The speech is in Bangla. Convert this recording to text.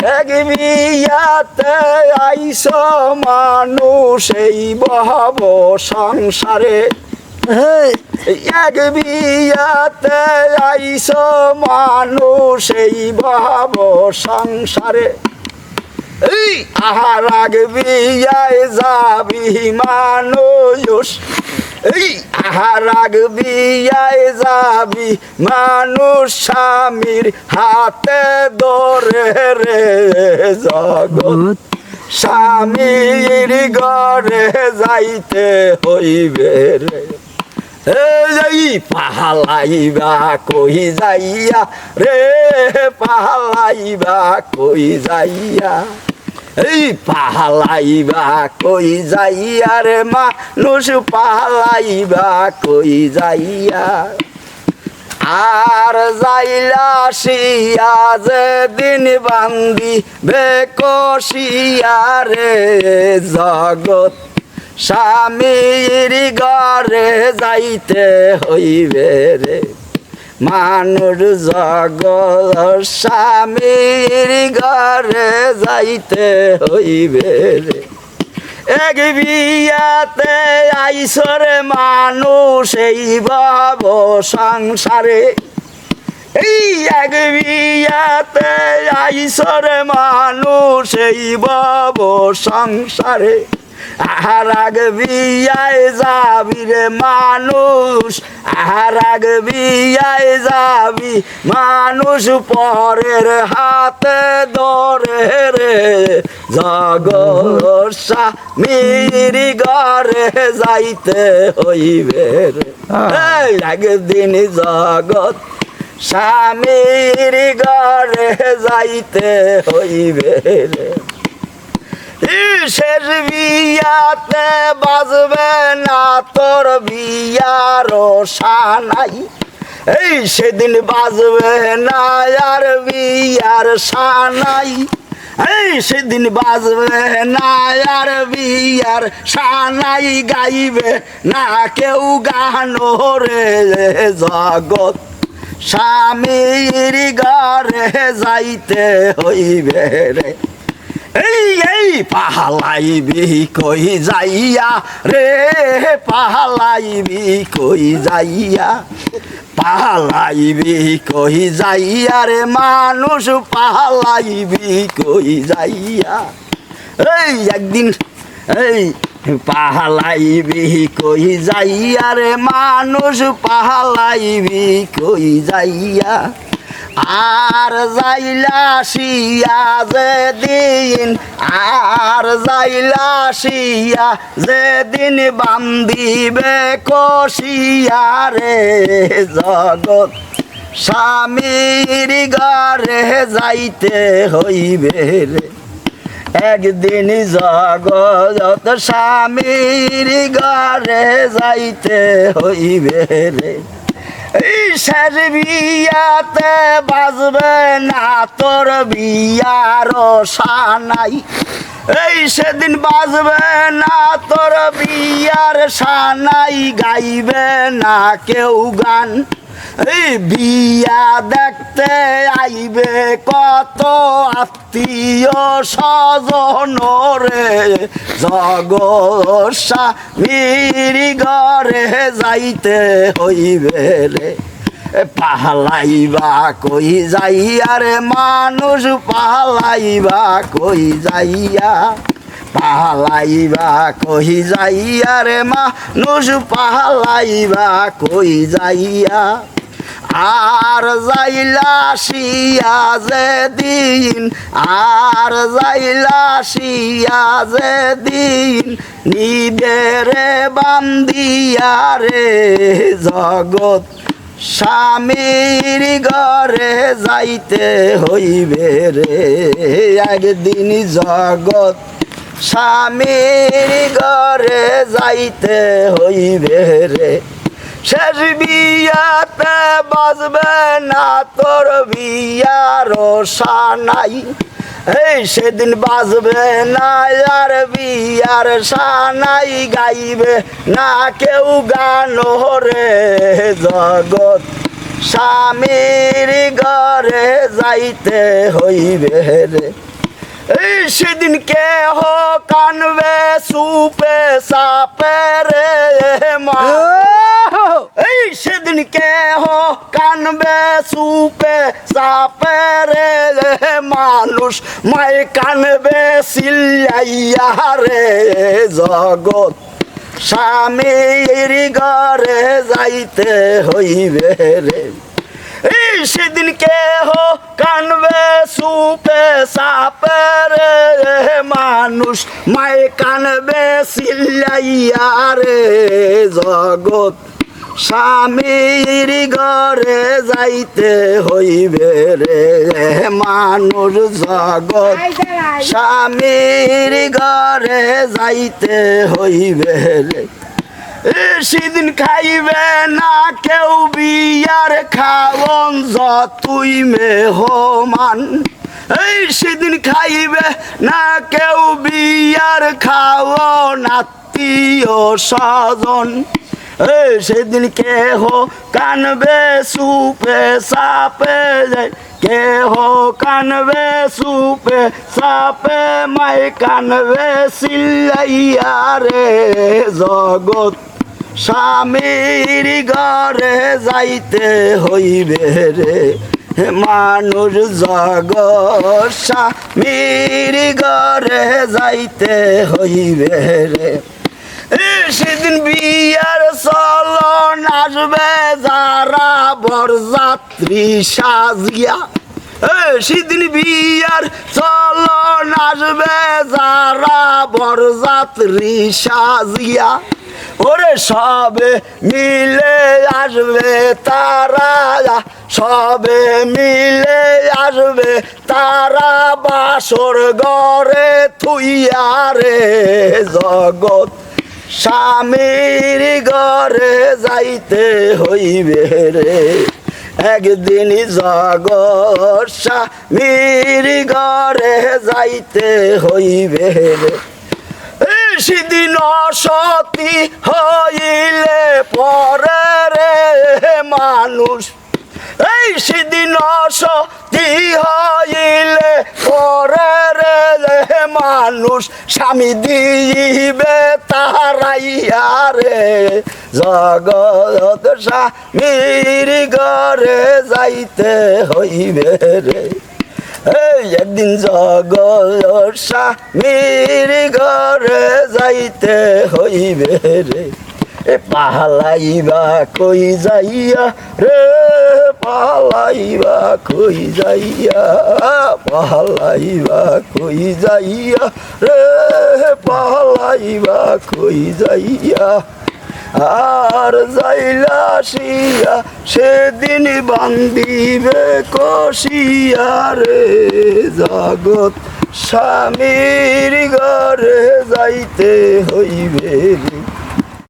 এক বিয়াতে আইস মানুষ এই বহব সংসারে। এক বিয়াতে আইস মানুষ এই বহব সংসারে। এই আহার আগ বিয়ায় যাবি মানুষ। এই আহার বিয়ায় যাবি মানুষ স্বামীর হাতে ধরে রে জগৎ। স্বামীর ঘরে যাইতে হইবে রে। এই পাহালাইবা কই যাইয়া রে পাহালাইবা কই যাইয়া। এই পাহালাইবা কই যাইয়া রে মানুষ, পাহালাইবা কই যাইয়া। আর যাইলা শিয়া যে দিন বান্দি বেকশিয়া রে জগৎ স্বামীর ঘরে যাইতে হইবে রে। মানুষ জগৎ স্বামীর ঘরে যাইতে হইবে এক বিয়াতে আইসরে মানুষ এই ভাব সংসারে। এই এক বিয়াতে আইসরে মানুষ এই ভাব সংসারে। আহার আগ বিয়ায় যাবি রে মানুষ আহার আগ বিয়ায় যাবি মানুষ পরের হাতে ধরে রে। জগসা মিরি ঘরে যাইতে হইবে রে। একদিন জগৎ স্বামীর ঘরে যাইতে হইবে রে। শেষ বিয়াতে বাজবে না তোর বিয়ার সানাই এই সেদিন বাজবে না আর বিয়ার সানাই এই সেদিন বাজবে না আর বিয়ার সানাই গাইবে না কেউ গানো রে জগৎ। স্বামীর ঘরে যাইতে হইবে রে। এই এই পাহালাইবি কই যাইয়া রে পাহালাইবি কই যাইয়া। পাহালাইবি কই যাইয়া রে, মানুষ পাহালাইবি কই যাইয়া। এই, একদিন, এই পাহালাইবি কই যাইয়া রে, মানুষ পাহালাইবি কই যাইয়া। আর যাইলা শিয়া যে দিন আর যাইলা শিয়া যে দিন বান্দিবে কষিয়া রে জগৎ। স্বামীর ঘরে যাইতে হইবে রে। একদিন জগত স্বামীর ঘরে যাইতে হইবে রে। শেষ বিয়াতে বাজবে না তোর বিয়ার সানাই এই সেদিন বাজবে না তোর বিয়ার সানাই গাইবে না কেউ গান। এই বিয়া দেখতে আইবে কত আত্মীয় স্বজন রে। জগসা মিরি ঘরে যাইতে হইবে রে। পাহালাইবা কই যাইয়া রে মানুষ পাহালাইবা কই যাইয়া? পাহালাইবা কই যাইয়া রে মানুষ পাহালাইবা কই যাইয়া? আর যাইলা শিয়া যে দিন আর যাইলা শিয়া যে দিন নিবেরে বান্দিয়া রে জগৎ স্বামীর ঘরে যাইতে হইবে রে। একদিন জগৎ স্বামীর ঘরে যাইতে হইবে রে। শেষ বিয়াতে বাজবে না, তোর বিয়ার সানাই সেদিন বাজবে না আর বিয়ার সানাই গাইবে না কেউ গান রে জগৎ স্বামীর ঘরে যাইতে হইবে রে। এই সেদিন কে হো কানবে, সুপে সাপে রে মা। এই সেদিন কে হো কানবে, সুপে সাপে রে মানুষ, মাই কানবে সিলাইয়া রে জগৎ স্বামীর ঘরে যাইতে হইবে রে। এই সেদিন কে হো কানবে, সুপে সাপে রে মানুষ মায়ে কানবে সিলাইয়া রে জগৎ স্বামীর ঘরে যাইতে হইবে রে মানুষ জগৎ। স্বামীর ঘরে যাইতে হইবে রে। সেদিন খাইবে না কেউ বিয়ার খাওন যতুই মেহমান। এই সেদিন খাইবে না কেউ বিয়ার খাওন আত্মীয় স্বজন। সেদিন কেহ কানবে সুপে সাপে যায়। কেহ কানবে সুপে সাপে মাই কানবে সিলাইয়া রে জগৎ। স্বামীর ঘরে যাইতে হইবে রে মানুষ জগৎ। স্বামীর ঘরে যাইতে হইবে রে সেদিন বিয়ার চলন আসবে যারা বরযাত্রী সাজিয়া। সেদিন বিয়ার চলন আসবে যারা বরযাত্রী সাজিয়া। ওরে সবে মিলে আসবে তারা, সবে মিলে আসবে তারা বাসর গড়ে থুইয়া রে জগৎ। স্বামীর ঘরে যাইতে হইবে রে। একদিন জগৎ স্বামীর ঘরে যাইতে হইবে রে। সেদিন অসতী হইলে পরে রে মানুষ। এই সেদিন অসতী হইলে পরে রে মানুষ, স্বামী দিবে তারাইয়া রে জগৎ স্বামীর ঘরে যাইতে হইবে রে। একদিন জগৎ স্বামীর ঘরে যাইতে হইবে রে। এ পালাইবা কই যাইয়া রে? পালাইবা কই যাইয়া? পালাইবা কই যাইয়া? রে পালাইবা কই যাইয়া? আর যাইলা শিয়া সেদিন বান্দিবে কষিয়া রে জগৎ স্বামীর ঘরে যাইতে হইবে